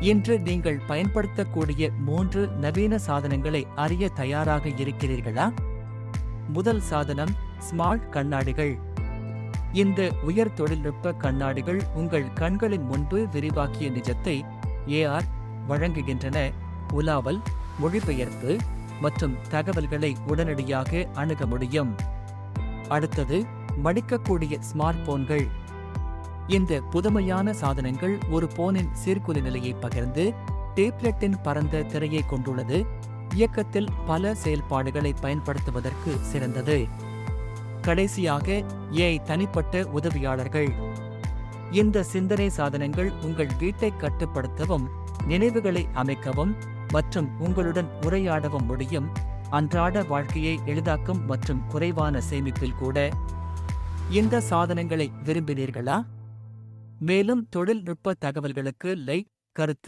இன்று நீங்கள் பயன்படுத்தக்கூடிய மூன்று நவீன சாதனங்களை அறிய தயாராக இருக்கிறீர்களா? முதல் சாதனம் ஸ்மார்ட் கண்ணாடிகள். இந்த உயர் தொழில்நுட்ப கண்ணாடிகள் உங்கள் கண்களின் முன்பு விரிவாக்கிய நிஜத்தை ஏஆர் வழங்குகின்றன. உலாவல் மொழிபெயர்ப்பு மற்றும் தகவல்களை உடனடியாக அணுக முடியும். அடுத்தது மடிக்கக்கூடிய ஸ்மார்ட் போன்கள். இந்த புதுமையான சாதனங்கள் ஒரு போனின் சீர்குலி நிலையை பகிர்ந்து டேப்லெட்டின் பரந்த திரையை கொண்டுள்ளது. இயக்கத்தில் பல செயல்பாடுகளை பயன்படுத்துவதற்கு சிறந்தது. கடைசியாக ஏஐ தனிப்பட்ட உதவியாளர்கள். இந்த சிந்தனை சாதனங்கள் உங்கள் வீட்டை கட்டுப்படுத்தவும் நினைவுகளை அமைக்கவும் மற்றும் உங்களுடன் உரையாடவும் முடியும். அன்றாட வாழ்க்கையை எளிதாக்கும் மற்றும் குறைவான சேமிப்பில் கூட. இந்த சாதனங்களை விரும்பினீர்களா? மேலும் தொழில்நுட்ப தகவல்களுக்கு லைக் கருத்து